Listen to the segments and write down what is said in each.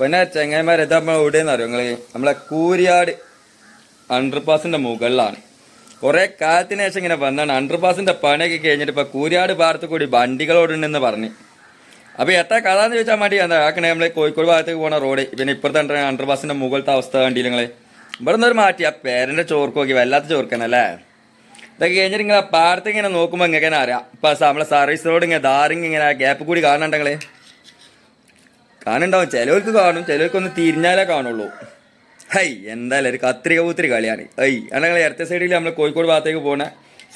പിന്നെ ചെങ്ങന്മാർ ഇതാ നമ്മൾ എവിടെയെന്ന് അറിയോ? നിങ്ങൾ നമ്മളെ കൂരിയാട് അണ്ടർപാസിന്റെ മുകളിലാണ്. കുറേ കാലത്തിന് ശേഷം ഇങ്ങനെ വന്നാണ്. അണ്ടർപാസിന്റെ പണിയൊക്കെ കഴിഞ്ഞിട്ട് ഇപ്പൊ കൂരിയാട് ഭാഗത്ത് കൂടി വണ്ടികളോടുണ്ടെന്ന് പറഞ്ഞ്. അപ്പോൾ എത്ര കഥ എന്ന് ചോദിച്ചാൽ മതി. എന്താ ആക്കണേ. നമ്മളെ കോഴിക്കോട് ഭാഗത്തേക്ക് പോണ റോഡ് പിന്നെ ഇപ്പുറത്തെ അണ്ടർപാസിന്റെ മുകളിലത്തെ അവസ്ഥ കണ്ടില്ല നിങ്ങളെ? ഇവിടെ നിന്നൊരു മാറ്റി. ആ പേരന്റെ ചോർക്ക് നോക്കി വല്ലാത്ത ചോർക്കണല്ലേ ഇതൊക്കെ കഴിഞ്ഞിട്ട് ഇങ്ങനെ പാടത്ത് ഇങ്ങനെ നോക്കുമ്പോൾ ഇങ്ങനെ അറിയാം. ഇപ്പൊ നമ്മളെ സർവീസ് റോഡ് ഇങ്ങനെ ദാറിങ് ഇങ്ങനെ ഗ്യാപ്പ് കൂടി കാണണ്ടങ്ങളെ കാണുണ്ടാവും ചിലവർക്ക് കാണും ചിലവർക്ക് ഒന്ന് തിരിഞ്ഞാലേ കാണുള്ളൂ. ഹൈ എന്തായാലും ഒരു കത്രിക പൂത്തിരി കളിയാണ്. ഹൈ അങ്ങനെ ഞങ്ങൾ സൈഡിൽ നമ്മൾ കോഴിക്കോട് ഭാഗത്തേക്ക് പോണ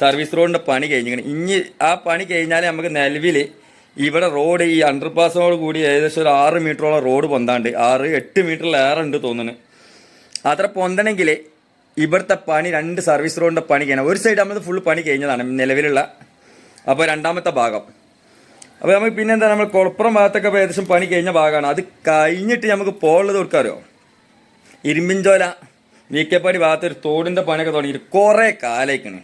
സർവീസ് റോഡിന്റെ പണി കഴിഞ്ഞിങ്ങനെ ഇനി ആ പണി കഴിഞ്ഞാലേ നമുക്ക് നിലവിൽ ഇവിടെ റോഡ് ഈ അണ്ടർപാസോട് കൂടി ഏകദേശം ഒരു ആറ് മീറ്ററോളം റോഡ് പൊന്താണ്ട്. ആറ് എട്ട് മീറ്ററിലേറെ ഉണ്ട് തോന്നുന്നു. അത്ര പൊന്തണമെങ്കിൽ ഇവിടുത്തെ പണി രണ്ട് സർവീസ് റോഡിന്റെ പണി കഴിഞ്ഞാൽ ഒരു സൈഡ് നമ്മൾ ഫുൾ പണി കഴിഞ്ഞതാണ് നിലവിലുള്ള. അപ്പോൾ രണ്ടാമത്തെ ഭാഗം. അപ്പോൾ നമുക്ക് പിന്നെന്താ നമ്മൾ കുളപ്പുറം ഭാഗത്തൊക്കെ ഏകദേശം പണി കഴിഞ്ഞ ഭാഗമാണ്. അത് കഴിഞ്ഞിട്ട് നമുക്ക് പോളുള്ളത് കൊടുക്കാമോ ഇരുമ്പിൻചോല നീക്കപ്പാടി ഭാഗത്ത് ഒരു തോടിന്റെ പണിയൊക്കെ തുടങ്ങിയിട്ട് കുറേ കാലേക്കാണ്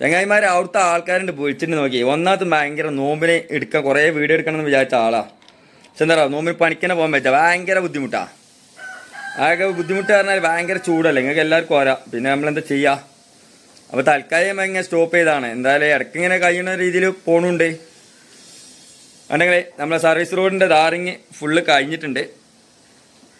ചങ്ങായിമാർ അവിടുത്തെ ആൾക്കാരുണ്ട് വിളിച്ചിട്ട് നോക്കി. ഒന്നാമത് ഭയങ്കര നോമ്പിനെ എടുക്കാൻ കുറേ വീഡിയോ എടുക്കണമെന്ന് വിചാരിച്ച ആളാണ് പക്ഷെ എന്താ പറയുക നോമ്പിന് പണിക്കന്നെ പോകാൻ പറ്റുക ഭയങ്കര ബുദ്ധിമുട്ടാണ് ആകെ ബുദ്ധിമുട്ട് പറഞ്ഞാൽ ഭയങ്കര ചൂടല്ലേ? നിങ്ങൾക്ക് എല്ലാവർക്കും വരാം പിന്നെ നമ്മളെന്താ ചെയ്യുക അപ്പോൾ തൽക്കാലം ഇങ്ങനെ സ്റ്റോപ്പ് ചെയ്താണ് എന്തായാലും ഇടയ്ക്ക് ഇങ്ങനെ കഴിയുന്ന രീതിയിൽ പോണുണ്ട്. ഉണ്ടെങ്കിൽ നമ്മളെ സർവീസ് റോഡിന്റെ ദാറിങ് ഫുള്ള് കഴിഞ്ഞിട്ടുണ്ട്.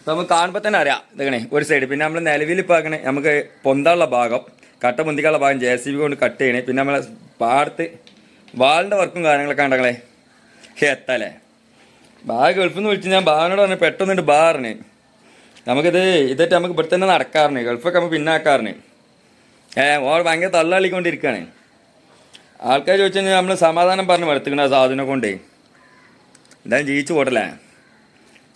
നമുക്ക് കാണുമ്പോൾ തന്നെ അറിയാം ഇതങ്ങനെ ഒരു സൈഡ് പിന്നെ നമ്മൾ നിലവിൽ ഇപ്പോൾ അങ്ങനെ നമുക്ക് പൊന്താനുള്ള ഭാഗം കട്ട പൊന്തിക്കാനുള്ള ഭാഗം ജെ സി ബി കൊണ്ട് കട്ട് ചെയ്യണേ. പിന്നെ നമ്മളെ പാടത്ത് വാളിന്റെ വർക്കും കാര്യങ്ങളൊക്കെ ഉണ്ടെങ്കിലേ എത്തല്ലേ? ബാ ഗൾഫിൽ നിന്ന് വിളിച്ച് ഞാൻ ബാനോട് പറഞ്ഞു പെട്ടെന്നുണ്ട് ബാറിന് നമുക്കിത് ഇതായിട്ട് നമുക്ക് ഇവിടെ തന്നെ നടക്കാറുണ്ട് ഗൾഫൊക്കെ നമുക്ക് പിന്നാക്കാറുണ്ട് ഏ ഓൾ ഭയങ്കര തള്ളാളിക്കൊണ്ടിരിക്കുകയാണ് ആൾക്കാർ ചോദിച്ചു കഴിഞ്ഞാൽ നമ്മൾ സമാധാനം പറഞ്ഞ് വരുത്തുക്കണ സാധനം കൊണ്ടേ. എന്തായാലും ജയിച്ചു പോട്ടല്ലേ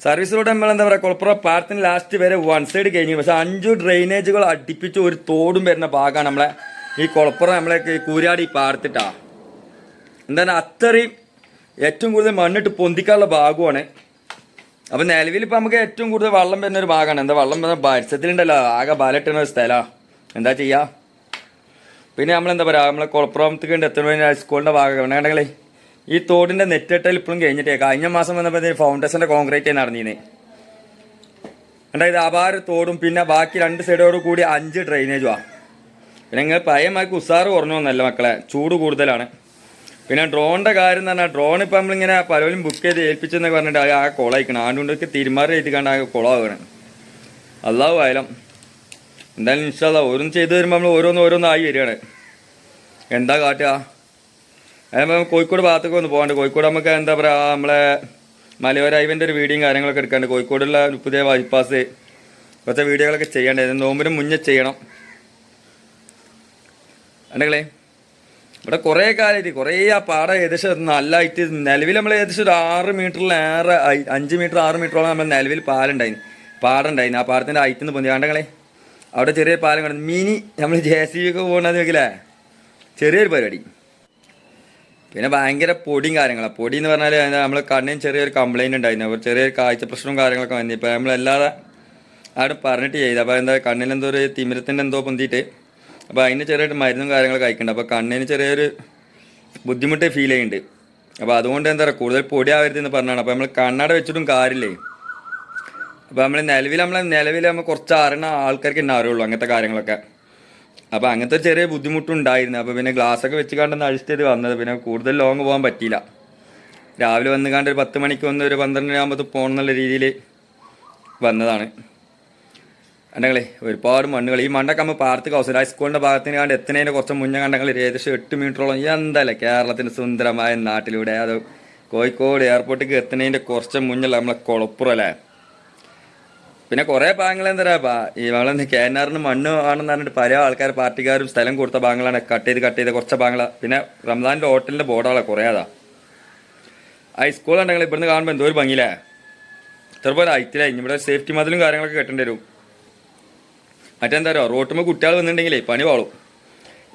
സർവീസ് റോഡ് നമ്മൾ എന്താ പറയുക കുളപ്പുറ പാടത്തിന് ലാസ്റ്റ് വരെ വൺ സൈഡ് കഴിഞ്ഞു. പക്ഷെ അഞ്ചു ഡ്രെയിനേജുകൾ അടുപ്പിച്ച് ഒരു തോടും വരുന്ന ഭാഗമാണ് നമ്മളെ ഈ കുളപ്പുറം നമ്മളെ കൂരാടി പാടത്തിട്ടാ എന്താണ് അത്രയും ഏറ്റവും കൂടുതൽ മണ്ണിട്ട് പൊന്തിക്കാനുള്ള ഭാഗമാണ്. അപ്പം നിലവിൽ ഇപ്പം നമുക്ക് ഏറ്റവും കൂടുതൽ വെള്ളം വരുന്ന ഒരു ഭാഗമാണ്. എന്താ വെള്ളം വരുന്ന പരിസരത്തിലുണ്ടല്ലോ ആകെ ബലട്ടുന്ന ഒരു സ്ഥലമാണ് എന്താ ചെയ്യുക പിന്നെ നമ്മളെന്താ പറയുക നമ്മളെ കുളപ്പുറത്തേക്ക് എത്തുന്ന സ്കൂളിന്റെ ഭാഗം വേണമെങ്കിൽ ഈ തോടിന്റെ നെറ്റിട്ടൽ ഇപ്പോഴും കഴിഞ്ഞിട്ടേ. കഴിഞ്ഞ മാസം വന്നപ്പോൾ ഫൗണ്ടേഷന്റെ കോൺക്രീറ്റ് നടന്നീന്. അതായത് അപാര തോടും പിന്നെ ബാക്കി രണ്ട് സൈഡോട് കൂടി അഞ്ച് ഡ്രെയിനേജുമാണ് പിന്നെ നിങ്ങൾ പയ്യന്മാർക്ക് ഉസാറ് കുറഞ്ഞു വന്നല്ല മക്കളെ ചൂട് കൂടുതലാണ്. പിന്നെ ഡ്രോണിന്റെ കാര്യം എന്ന് പറഞ്ഞാൽ ഡ്രോൺ ഇപ്പം നമ്മളിങ്ങനെ പലരും ബുക്ക് ചെയ്ത് ഏൽപ്പിച്ചെന്നൊക്കെ പറഞ്ഞിട്ട് ആ കുളയിക്കണം ആണ്ടുകൊണ്ടൊക്കെ തിരുമാറി എഴുതിക്കാണ്ട് ആ കുളമാകണം അള്ളാഹു ആയാലും എന്തായാലും ഇൻഷാല്ല ഓരോന്ന് ചെയ്തു വരുമ്പോൾ നമ്മൾ ഓരോന്ന് ഓരോന്നായി വരികയാണ്. എന്താ കാട്ടുക? അതായത് കോഴിക്കോട് ഭാഗത്തൊക്കെ ഒന്ന് പോകാണ്ട് കോഴിക്കോട് നമുക്ക് എന്താ പറയുക നമ്മളെ മലയോര ഐവന്റെ ഒരു വീഡിയോയും കാര്യങ്ങളൊക്കെ എടുക്കാണ്ട് കോഴിക്കോടുള്ള ഒരു പുതിയ ബൈപ്പാസ് കുറച്ച് വീഡിയോകളൊക്കെ ചെയ്യേണ്ടത് നോമ്പിനും മുന്നേ ചെയ്യണം. ഉണ്ടെങ്കിലേ ഇവിടെ കുറേ കാലമായിട്ട് കുറേ ആ പാടം ഏകദേശം നല്ലതായിട്ട് നിലവിൽ നമ്മൾ ഏകദേശം ഒരു ആറ് മീറ്ററിലേറെ അഞ്ച് മീറ്റർ ആറ് മീറ്ററോളം നമ്മൾ നിലവിൽ പാലുണ്ടായിന് പാടുണ്ടായിന് ആ പാടത്തിന്റെ ഹൈറ്റിൽ നിന്ന് പൊന്തി കണ്ടങ്ങളെ അവിടെ ചെറിയ പാലം കണ്ടു മിനി നമ്മൾ ജെ സി ബി ഒക്കെ പോകണമെന്ന് വെക്കില്ലേ ചെറിയൊരു പരിപാടി. പിന്നെ ഭയങ്കര പൊടിയും കാര്യങ്ങളാണ് പൊടി എന്ന് പറഞ്ഞാൽ നമ്മൾ കണ്ണിന് ചെറിയൊരു കംപ്ലൈന്റ് ഉണ്ടായിരുന്നു. അപ്പോൾ ചെറിയൊരു കാഴ്ച പ്രശ്നവും കാര്യങ്ങളൊക്കെ വന്നു. ഇപ്പോൾ നമ്മളെല്ലാതെ അവിടെ പറഞ്ഞിട്ട് ചെയ്തു. അപ്പോൾ എന്താ കണ്ണിന് എന്തോ ഒരു തിമിരത്തിന്റെ എന്തോ പൊന്തിയിട്ട് അപ്പോൾ അതിന് ചെറിയൊരു മരുന്നും കാര്യങ്ങളൊക്കെ കഴിക്കുന്നുണ്ട് അപ്പോൾ കണ്ണിന് ചെറിയൊരു ബുദ്ധിമുട്ട് ഫീൽ ചെയ്യുന്നുണ്ട്. അപ്പോൾ അതുകൊണ്ട് എന്താ പറയുക കൂടുതൽ പൊടി ആവരുതെന്ന് പറഞ്ഞാണ്. അപ്പോൾ നമ്മൾ കണ്ണട വെച്ചിട്ടും കാര്യമില്ലേ? അപ്പോൾ നമ്മൾ നിലവിൽ നമ്മൾ നിലവിൽ നമ്മൾ കുറച്ച് അറിയുന്ന ആൾക്കാർക്ക് അറിയുള്ളൂ അങ്ങനത്തെ കാര്യങ്ങളൊക്കെ. അപ്പോൾ അങ്ങനത്തെ ചെറിയ ബുദ്ധിമുട്ടുണ്ടായിരുന്നു. അപ്പോൾ പിന്നെ ഗ്ലാസ് ഒക്കെ വെച്ച് കണ്ടെന്ന് അഴിച്ചത് വന്നത്. പിന്നെ കൂടുതൽ ലോങ് പോകാൻ പറ്റിയില്ല. രാവിലെ വന്ന് കണ്ട് ഒരു പത്ത് മണിക്ക് വന്ന് ഒരു പന്ത്രണ്ട് ആകുമ്പോൾ പോകണം എന്നുള്ള രീതിയിൽ വന്നതാണ്. കണ്ടങ്ങളെ ഒരുപാട് മണ്ണുകൾ. ഈ മണ്ണൊക്കെ നമ്മൾ പാർത്ത് കൗസൽ ഹൈസ്കൂളിന്റെ ഭാഗത്തിന് കണ്ട് എത്തുന്നതിന് കുറച്ച് മുന്നേ കണ്ടങ്ങൾ ഏകദേശം എട്ട് മീറ്ററോളം എന്തല്ലേ കേരളത്തിന്റെ സുന്ദരമായ നാട്ടിലൂടെ? അത് കോഴിക്കോട് എയർപോർട്ടിലേക്ക് എത്തുന്നതിന്റെ കുറച്ച് മുന്നിൽ നമ്മളെ കുളപ്പുറം അല്ലേ? പിന്നെ കുറേ ഭാഗങ്ങൾ എന്താ പറയുക ഈ നമ്മളെ കേനാറിന് മണ്ണ് ആണെന്ന് പറഞ്ഞിട്ട് പല ആൾക്കാർ പാർട്ടിക്കാരും സ്ഥലം കൊടുത്ത ഭാഗങ്ങളാണ്. കട്ട് ചെയ്ത് കട്ട് ചെയ്ത് കുറച്ച് ഭാഗങ്ങളാണ് പിന്നെ റംസാന്റെ ഹോട്ടലിന്റെ ബോർഡുകളാണ് കുറേ അതാ. ആ സ്കൂൾ ഉണ്ടെങ്കിൽ ഇവിടുന്ന് കാണുമ്പോൾ എന്തോ ഒരു ഭംഗിയില്ലേ? ഇത്രപോലെ ഹൈറ്റിലായി ഇവിടെ സേഫ്റ്റി മതിലും കാര്യങ്ങളൊക്കെ കെട്ടേണ്ടി വരും. മറ്റെന്താ പറയുക റോട്ടുമ്പോൾ കുട്ടികൾ വന്നിട്ടുണ്ടെങ്കിലേ പണി പാളും.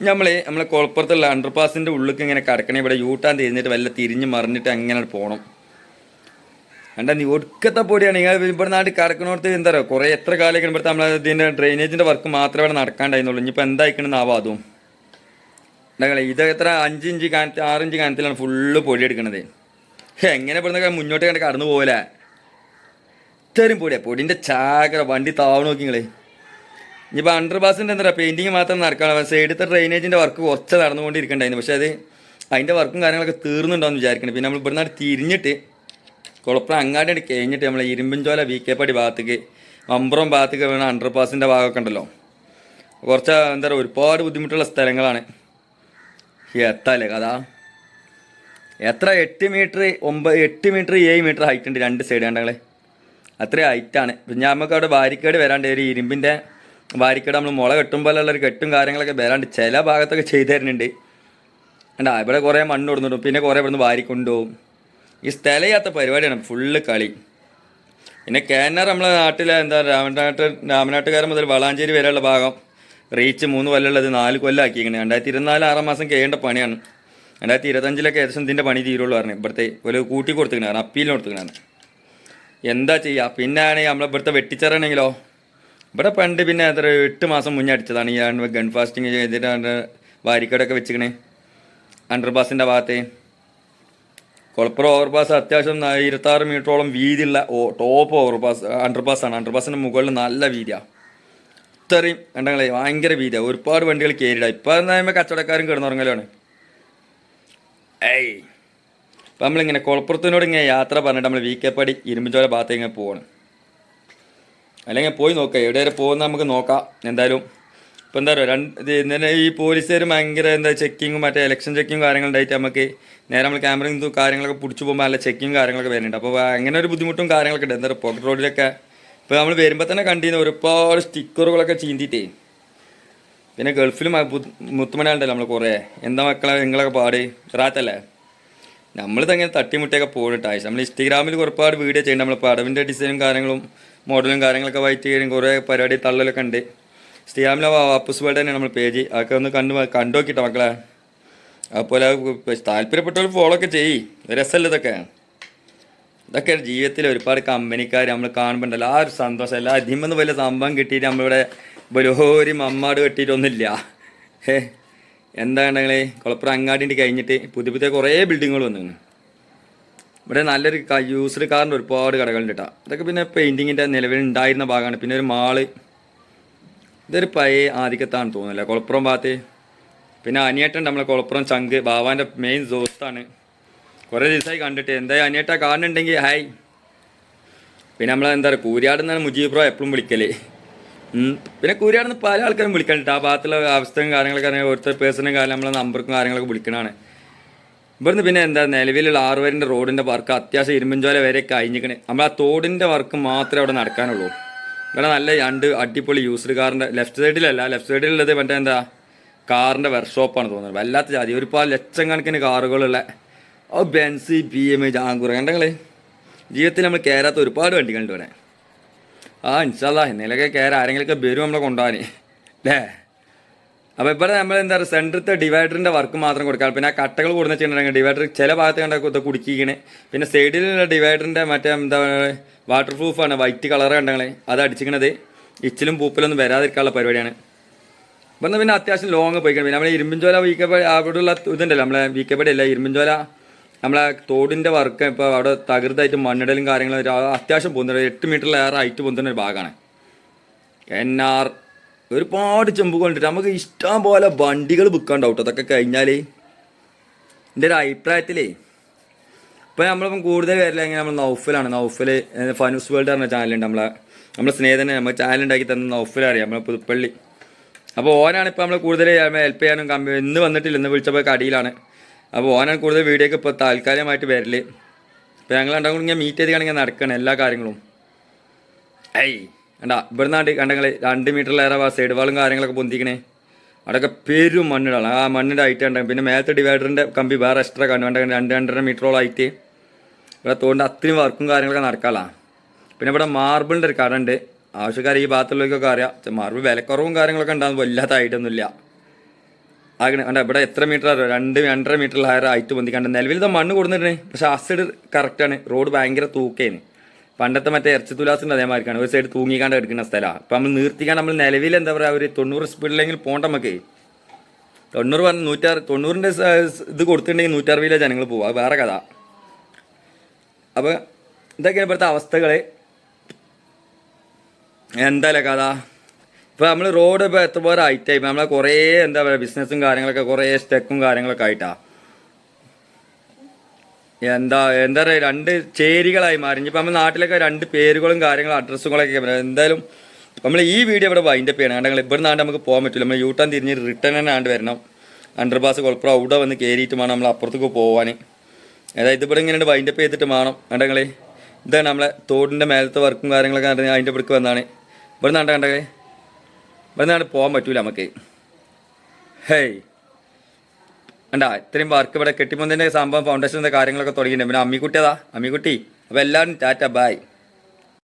നമ്മളെ നമ്മളെ കുളപ്പുറത്തുള്ള അണ്ടർപാസിന്റെ ഉള്ളിലേക്ക് ഇങ്ങനെ കിടക്കണേ ഇവിടെ യൂട്ടാൻ തിരിഞ്ഞിട്ട് വല്ല തിരിഞ്ഞ് മറിഞ്ഞിട്ട് അങ്ങനെ പോകണം അണ്ട നീ ഒടുക്കത്തെ പൊടിയാണ്. നിങ്ങൾ ഇവിടെ നാട്ടിൽ കറക്കണോടത്ത് എന്താ പറയുക കുറേ എത്ര കാലമൊക്കെ ഇവിടുത്തെ നമ്മളെ ഇതിന്റെ ഡ്രെയിനേജിന്റെ വർക്ക് മാത്രമേ ഇവിടെ നടക്കാണ്ടായിരുന്നുള്ളൂ. ഇനിയിപ്പോൾ എന്തായിക്കണെന്നാവാം അതും. ഉണ്ടാകളെ ഇത് എത്ര? അഞ്ച് ഇഞ്ച് കാനത്ത് ആറ് ഇഞ്ച് കാനത്തിലാണ് ഫുള്ള് പൊടി എടുക്കണത്. എങ്ങനെ ഇവിടുന്ന് മുന്നോട്ട് കണ്ട് കടന്നു പോകലെ ഇത്രയും പൊടിയാ. പൊടിന്റെ ചാകര വണ്ടി താവു നോക്കി നിങ്ങൾ. ഇനിയിപ്പോൾ അണ്ടർ പാസിന്റെ എന്താ പെയിന്റിങ് മാത്രം നടക്കണം സൈഡത്തെ ഡ്രെയിനേജിന്റെ വർക്ക് കുറച്ച് നടന്നുകൊണ്ടിരിക്കണ്ടായിരുന്നു. പക്ഷേ അത് അതിന്റെ വർക്കും കാര്യങ്ങളൊക്കെ തീർന്നുണ്ടോയെന്ന് വിചാരിക്കണം. പിന്നെ നമ്മൾ ഇവിടുന്ന് തിരിഞ്ഞിട്ട് കുഴപ്പം അങ്ങാടി കഴിഞ്ഞിട്ട് നമ്മൾ ഇരുമ്പൻചോല വി കെ പടി ഭാഗത്തേക്ക് മമ്പുറം ഭാഗത്തേക്ക് വേണം അണ്ടർ പാസിന്റെ ഭാഗമൊക്കെ ഉണ്ടല്ലോ. കുറച്ച് എന്താ പറയുക ഒരുപാട് ബുദ്ധിമുട്ടുള്ള സ്ഥലങ്ങളാണ്. എത്താല്ലേ കഥ? എത്ര എട്ട് മീറ്റർ ഒമ്പത് എട്ട് മീറ്റർ ഏഴ് മീറ്റർ ഹൈറ്റ് ഉണ്ട് രണ്ട് സൈഡ് കണ്ടങ്ങളെ അത്രയും ഹൈറ്റാണ് പിന്നെ നമുക്ക് അവിടെ ബാരിക്കേഡ് വരാണ്ട് ഒരു ഇരുമ്പിന്റെ ബാരിക്കേഡ് നമ്മൾ മുള കെട്ടുമ്പോഴുള്ള ഒരു കെട്ടും കാര്യങ്ങളൊക്കെ വരാണ്ട് ചില ഭാഗത്തൊക്കെ ചെയ്തു തരുന്നുണ്ട്. കണ്ടാ ഇവിടെ കുറേ മണ്ണ് കൊടുത്തിട്ടും പിന്നെ കുറേ ഇവിടുന്ന് വാരിക്കൊണ്ടുപോകും ഈ സ്ഥലമില്ലാത്ത പരിപാടിയാണ് ഫുള്ള് കളി. പിന്നെ കാനർ നമ്മളെ നാട്ടിലെ എന്താ രാമനാട്ട് രാമനാട്ടുകാരൻ മുതൽ വളാഞ്ചേരി വരെയുള്ള ഭാഗം റീച്ച് മൂന്ന് കൊല്ലമുള്ളത് നാല് കൊല്ലമാക്കിയിരിക്കുന്നത് രണ്ടായിരത്തി ഇരുപത്തിനാല് ആറാം മാസം കഴിയേണ്ട പണിയാണ്. രണ്ടായിരത്തി ഇരുപത്തഞ്ചിലൊക്കെ ഏകദേശം ഇതിന്റെ പണി തീരുള്ളൂ പറഞ്ഞു. ഇവിടുത്തെ ഒരു കൂട്ടി കൊടുത്തിരിക്കണം അപ്പീലിന് കൊടുത്തിരിക്കണം എന്താ ചെയ്യുക പിന്നെ ആണെങ്കിൽ നമ്മളെ ഇവിടുത്തെ വെട്ടിച്ചറാണെങ്കിലോ ഇവിടെ പണ്ട് പിന്നെ എത്ര എട്ട് മാസം മുന്നേ അടിച്ചതാണ്. ഈ ഗൺ ഫാസ്റ്റിങ് ചെയ്തിട്ട് വാരിക്കടൊക്കെ വെച്ചിക്കണേ അണ്ടർ പാസിന്റെ ഭാഗത്ത്. കൊളപ്പുറം ഓവർപാസ് അത്യാവശ്യം ഇരുപത്താറ് മീറ്ററോളം വീതിയുള്ള ഓ ടോപ്പ് ഓവർപാസ് അണ്ടർപാസ്സാണ് അണ്ടർപാസിന്റെ മുകളിൽ നല്ല വീതിയാണ് ഇത്രയും കണ്ടങ്ങളെ ഭയങ്കര വീതിയാണ് ഒരുപാട് വണ്ടികൾ കയറിയിട ഇപ്പം എന്നാകുമ്പോൾ കച്ചവടക്കാരും കിടന്നുറങ്ങലാണ്. ഏയ്. അപ്പം നമ്മളിങ്ങനെ കുളപ്പുറത്തിനോട് ഇങ്ങനെ യാത്ര പറഞ്ഞിട്ട് നമ്മൾ വി കെ പടി ഇരുമ്പിച്ചോല ഭാഗത്തേക്ക് പോകണം അല്ലെങ്കിൽ പോയി നോക്കാം. എവിടെ വരെ പോകുന്ന നമുക്ക് നോക്കാം. എന്തായാലും ഇപ്പം എന്താ പറയുക രണ്ട് ഇന്നലെ ഈ പോലീസുകാർ ഭയങ്കര എന്താ ചെക്കിങ്ങും മറ്റേ ഇലക്ഷൻ ചെക്കിങ്ങും കാര്യങ്ങളുണ്ടായിട്ട് നമുക്ക് നേരെ നമ്മൾ ക്യാമറയും കാര്യങ്ങളൊക്കെ പിടിച്ചു പോകുമ്പോൾ നല്ല ചെക്കിങ്ങും കാര്യങ്ങളൊക്കെ വരുന്നുണ്ട്. അപ്പോൾ അങ്ങനെ ഒരു ബുദ്ധിമുട്ടും കാര്യങ്ങളൊക്കെ ഉണ്ട്. എന്താ പറയുക പോക്കറ്റ് റോഡിലൊക്കെ ഇപ്പോൾ നമ്മൾ വരുമ്പോൾ തന്നെ കണ്ടിരുന്ന ഒരുപാട് സ്റ്റിക്കറുകളൊക്കെ ചീന്തിയിട്ടേ. പിന്നെ ഗൾഫിലും മുത്തുമണയുണ്ടല്ലോ നമ്മൾ കുറേ. എന്താ മക്കളെ നിങ്ങളൊക്കെ പാട്? റാത്തല്ലേ? നമ്മളിതങ്ങനെ തട്ടിമുട്ടിയൊക്കെ പോകണിട്ട് ആവശ്യം നമ്മൾ ഇൻസ്റ്റഗ്രാമിൽ ഒരുപാട് വീഡിയോ ചെയ്യുന്നുണ്ട് നമ്മൾ പടവിന്റെ ഡിസൈനും കാര്യങ്ങളും മോഡലും കാര്യങ്ങളൊക്കെ വൈറ്റ് ചെയ്യുകയും കുറേ പരിപാടി തള്ളലൊക്കെ ഉണ്ട്. ഇൻസ്റ്റഗ്രാമിലെ വാപ്പസ് വേൾഡ് തന്നെയാണ് നമ്മൾ പേജ് അതൊക്കെ ഒന്ന് കണ്ടു കണ്ടു നോക്കിട്ടോ മക്കളെ. അതുപോലെ താല്പര്യപ്പെട്ടവർ ഫോളോ ഒക്കെ ചെയ്യ്. രസമല്ല ഇതൊക്കെ? ഇതൊക്കെ ജീവിതത്തിൽ ഒരുപാട് കമ്പനിക്കാർ നമ്മൾ കാണുമ്പോണ്ടല്ലോ. ആ ഒരു സന്തോഷം. എല്ലാ അധികം വലിയ സംഭവം കിട്ടിയിട്ട് നമ്മളിവിടെ ബലോരി മമ്മാട് കെട്ടിയിട്ടൊന്നുമില്ല ഏ ഉണ്ടെങ്കിൽ കുളപ്പുറം അങ്ങാടിന്റെ കഴിഞ്ഞിട്ട് പുതിയ പുതിയ കുറേ ബിൽഡിങ്ങുകൾ വന്നു ഇവിടെ നല്ലൊരു യൂസ്ഡ് കാറിന്റെ ഒരുപാട് കടകളുണ്ട് കേട്ടോ ഇതൊക്കെ പിന്നെ പെയിന്റിങ്ങിന്റെ നിലവിൽ ഉണ്ടായിരുന്ന ഭാഗമാണ്. പിന്നെ ഒരു മാൾ ഇതൊരു പഴയ ആധിക്യത്താണ് തോന്നുന്നില്ല. കുളപ്പുറം ഭാഗത്ത്. പിന്നെ അനിയേട്ടൻ നമ്മളെ കുളപ്പുറം ചങ്ക്. ബാവാന്റെ മെയിൻ ദോസ്താണ്. കുറേ ദിവസമായി കണ്ടിട്ട്. എന്തായാലും അനിയേട്ട കാണുന്നുണ്ടെങ്കിൽ ഹായ് പിന്നെ നമ്മൾ എന്താ പറയുക കൂരിയാട് നിന്നാണ് മുജീബ് ബ്രോ എപ്പോഴും വിളിക്കൽ. പിന്നെ കൂരിയാട് നിന്ന് പല ആൾക്കാരും വിളിക്കലുണ്ട്. ആ ഭാഗത്തുള്ള അവസ്ഥയും കാര്യങ്ങളൊക്കെ അറിയാൻ ഓരോരുത്തർ പേഴ്സണും കാര്യം നമ്മളെ നമ്പർക്കും കാര്യങ്ങളൊക്കെ വിളിക്കണതാണ്. ഇവിടുന്ന് പിന്നെ എന്താ നിലവിലുള്ള ആറുവരിന്റെ റോഡിന്റെ വർക്ക് അത്യാവശ്യം ഇരുമ്പഞ്ചോല വരെ കഴിഞ്ഞിക്കണേ നമ്മൾ ആ തോടിന്റെ വർക്ക് മാത്രമേ അവിടെ നടക്കാനുള്ളൂ. ഇവിടെ നല്ല രണ്ട് അടിപൊളി യൂസ്ഡ് കാറിന്റെ ലെഫ്റ്റ് സൈഡിലല്ല ലെഫ്റ്റ് സൈഡിലുള്ളത് മറ്റേ എന്താ കാറിന്റെ വർക്ക്ഷോപ്പാണ് തോന്നുന്നത്. വല്ലാത്ത ജാതി. ഒരുപാട് ലക്ഷം കണക്കിന് കാറുകളുള്ള ഓ ബെൻസി ബി എം ജാങ്കൂർ കണ്ടങ്ങളെ? ജീവിതത്തിൽ നമ്മൾ കയറാത്ത ഒരുപാട് വണ്ടികളുണ്ട് ഇവിടെ. ആ ഇൻഷാല്ല എന്നേലൊക്കെ കയറാൻ ആരെങ്കിലുമൊക്കെ വരും നമ്മളെ കൊണ്ടുപോകാൻ. അല്ലേ അപ്പോൾ ഇവിടെ നമ്മൾ എന്താ പറയുക സെന്ററത്തെ ഡിവൈഡറിന്റെ വർക്ക് മാത്രം കൊടുക്കാം പിന്നെ ആ കട്ടകൾ കൂടുന്ന വെച്ചിട്ടുണ്ടെങ്കിൽ ഡിവൈഡർ ചില ഭാഗത്ത് കണ്ട ഇത് കുടിക്കിക്കണേ പിന്നെ സൈഡിലുള്ള ഡിവൈഡറിന്റെ മറ്റേ എന്താ പറയുക വാട്ടർ പ്രൂഫാണ് വൈറ്റ് കളർ കണ്ടങ്ങളെ. അത് അടിച്ചിരിക്കണത്. ഇച്ചിലും പൂപ്പിലൊന്നും വരാതിരിക്കാനുള്ള പരിപാടിയാണ്. ഇവിടുന്ന് പിന്നെ അത്യാവശ്യം ലോങ് പോയിക്കണം. പിന്നെ നമ്മളെ ഇരുമ്പിൻചോല വീക്കപ്പടി അവിടെയുള്ള ഇതുണ്ടല്ലോ നമ്മളെ വീക്കപ്പടി അല്ല ഇരുമ്പിൻചോല നമ്മളെ തോടിന്റെ വർക്ക് ഇപ്പോൾ അവിടെ തകൃതായിട്ട് മണ്ണിടലും കാര്യങ്ങളും അത്യാവശ്യം പോകുന്നുണ്ട് എട്ട് മീറ്ററിലേറെ ഹൈറ്റ് പോകുന്ന ഒരു ഭാഗമാണ് എൻ ആർ ഒരുപാട് ചെമ്പ് കൊണ്ടിട്ട് നമുക്ക് ഇഷ്ടം പോലെ വണ്ടികൾ വിൽക്കാണ്ടാവും അതൊക്കെ കഴിഞ്ഞാൽ എന്റെ ഒരു അഭിപ്രായത്തിലേ. ഇപ്പം നമ്മളിപ്പം കൂടുതൽ വരില്ലെങ്കിൽ നമ്മൾ നൗഫലാണ്. നൗഫൽ ഫനൂസ് വേൾഡ് പറഞ്ഞ ചാനലുണ്ട് നമ്മളെ. നമ്മളെ സ്നേഹിതനെ നമ്മൾ ചാനൽ ഉണ്ടാക്കി തന്ന നൗഫൽ അറിയാം നമ്മളെ പുതുപ്പള്ളി. അപ്പോൾ ഓനാണ് ഇപ്പോൾ നമ്മൾ കൂടുതൽ ഹെൽപ്പ് ചെയ്യാനും കമ്പി ഇന്ന് വന്നിട്ടില്ല ഇന്ന് വിളിച്ചപ്പോൾ കടിയിലാണ്. അപ്പോൾ ഓനാണ് കൂടുതൽ വീഡിയോ ഒക്കെ ഇപ്പോൾ താൽക്കാലികമായിട്ട് വരൽ. ഇപ്പോൾ ഞങ്ങൾ ഇങ്ങനെ മീറ്റ് ചെയ്ത് കാണിങ്ങനെ നടക്കണം എല്ലാ കാര്യങ്ങളും. ഐ. കണ്ടാ ഇവിടുന്നാണ്ട് കണ്ടങ്ങൾ രണ്ട് മീറ്ററിലേറെ സൈഡ് വാളും കാര്യങ്ങളൊക്കെ പൊന്തിക്കണേ. അവിടെയൊക്കെ പെരും മണ്ണിടാണ്. ആ മണ്ണിന്റെ ഹൈറ്റ് ഉണ്ടാകും പിന്നെ മേലത്തെ ഡിവൈഡറിന്റെ കമ്പി വേറെ എക്സ്ട്രാ കണ്ടു. വേണ്ട രണ്ട് രണ്ടര മീറ്ററോളം ഹൈറ്റ് ഇവിടെ തോണ്ട് അത്രയും വർക്കും കാര്യങ്ങളൊക്കെ നടക്കാലാ പിന്നെ ഇവിടെ മാർബിളിന്റെ ഒരു കട ഉണ്ട്. ആവശ്യക്കാർ ഈ ഭാഗത്തുള്ളവർക്കൊക്കെ അറിയാം. മാർബിൾ വിലക്കുറവും കാര്യങ്ങളൊക്കെ ഉണ്ടാകും വല്ലാത്ത ഹൈറ്റൊന്നുമില്ല ആകണേ വേണ്ട ഇവിടെ എത്ര മീറ്റർ അറിയോ? രണ്ട് രണ്ടര മീറ്ററിൽ ഹയർ ഹൈറ്റ് പൊന്തിക്കാണ്ട്. നിലവിൽ ഇത് മണ്ണ് കൊടുത്തിട്ടുണ്ടേ പക്ഷേ ആ സൈഡ് കറക്റ്റാണ് റോഡ് ഭയങ്കര തൂക്കേന് പണ്ടത്തെ മറ്റേ ഇറച്ചി തുലാസിന്റെ അതേമാതിരിക്കാണ്. ഒരു സൈഡ് തൂങ്ങിക്കാണ്ട് എടുക്കുന്ന സ്ഥലമാണ് അപ്പം നമ്മൾ നിർത്തിക്കാണ്ട് നമ്മൾ നിലവിൽ എന്താ പറയുക ഒരു തൊണ്ണൂറ് സ്പീഡിലെങ്കിൽ പോകണ്ട നമുക്ക് തൊണ്ണൂറ് പറഞ്ഞ് നൂറ്റാറ് തൊണ്ണൂറിന്റെ ഇത് കൊടുത്തിട്ടുണ്ടെങ്കിൽ നൂറ്ററുപതിലെ ജനങ്ങൾ പോകും അത് വേറെ കഥ. അപ്പോൾ ഇതൊക്കെയാണ് ഇപ്പോഴത്തെ അവസ്ഥകൾ എന്തായാലും കഥ? ഇപ്പൊ നമ്മൾ റോഡ് ഇപ്പൊ എത്ര പോലെ ആയിട്ടായി നമ്മളെ കുറേ എന്താ പറയാ ബിസിനസ്സും കാര്യങ്ങളൊക്കെ കുറേ സ്റ്റെക്കും കാര്യങ്ങളൊക്കെ ആയിട്ടാ. എന്താ എന്താ പറയാ രണ്ട് ചേരികളായി മാറി. ഇനിയിപ്പോ നമ്മുടെ നാട്ടിലൊക്കെ രണ്ട് പേരുകളും കാര്യങ്ങളും അഡ്രസ്സുകളൊക്കെ എന്തായാലും നമ്മൾ ഈ വീഡിയോ ഇവിടെ വൈൻഡപ്പ് ചെയ്യണം. കാരണം ഇവിടെ നിന്നാണ്ട് നമുക്ക് പോകാൻ പറ്റില്ല നമ്മൾ യൂട്ടേൺ തിരിഞ്ഞ് റിട്ടേൺ തന്നെ ആണ്ട് വരണം. അണ്ടർ പാസ് കുഴപ്പം അവിടെ വന്ന് കയറിയിട്ട് വേണം നമ്മൾ അപ്പുറത്തേക്ക് പോകാൻ അതായത് ഇവിടെ ഇങ്ങനെ വൈൻഡപ്പ് ചെയ്തിട്ട് വേണം കണ്ടങ്ങളെ ഇതാണ് നമ്മളെ തോടിന്റെ മേലത്തെ വർക്കും കാര്യങ്ങളൊക്കെ കണ്ടിട്ട് അതിന്റെ ഇവിടേക്ക് വന്നാണ്. ഇവിടെ നിന്നാണ്ട് കണ്ടേ ഇവിടെ നിന്നാണ്ട് പോകാൻ പറ്റൂല നമുക്ക്. ഹേയ്. കണ്ടാ ഇത്രയും വർക്ക് ഇവിടെ കെട്ടിപ്പൊന്നതിന്റെ സംഭവം ഫൗണ്ടേഷന്റെ കാര്യങ്ങളൊക്കെ തുടങ്ങിയിട്ടുണ്ട്. പിന്നെ അമ്മിക്കുട്ടി അതാ അമ്മിക്കുട്ടി. അപ്പോൾ എല്ലാവരും ടാറ്റ ബായ്